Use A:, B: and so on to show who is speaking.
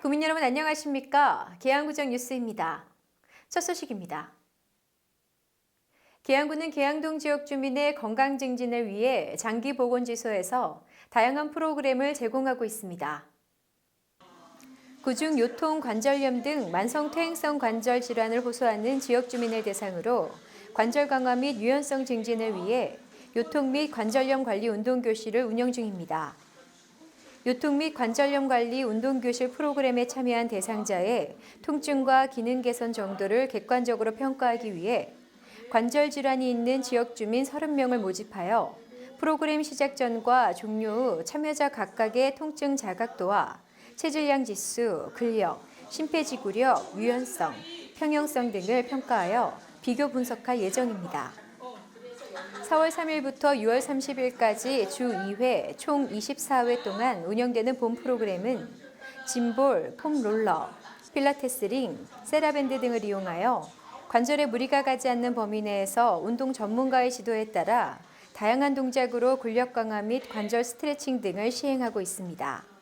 A: 국민 여러분 안녕하십니까? 계양구정 뉴스입니다. 첫 소식입니다. 계양구는 계양동 지역 주민의 건강 증진을 위해 장기 보건지소에서 다양한 프로그램을 제공하고 있습니다. 구중 요통 관절염 등 만성 퇴행성 관절 질환을 호소하는 지역 주민을 대상으로 관절 강화 및 유연성 증진을 위해 요통 및 관절염 관리 운동 교실을 운영 중입니다. 요통 및 관절염 관리 운동교실 프로그램에 참여한 대상자의 통증과 기능 개선 정도를 객관적으로 평가하기 위해 관절 질환이 있는 지역 주민 30명을 모집하여 프로그램 시작 전과 종료 후 참여자 각각의 통증 자각도와 체질량 지수, 근력, 심폐지구력, 유연성, 평형성 등을 평가하여 비교 분석할 예정입니다. 4월 3일부터 6월 30일까지 주 2회 총 24회 동안 운영되는 본 프로그램은 짐볼, 폼롤러, 필라테스 링, 세라밴드 등을 이용하여 관절에 무리가 가지 않는 범위 내에서 운동 전문가의 지도에 따라 다양한 동작으로 근력 강화 및 관절 스트레칭 등을 시행하고 있습니다.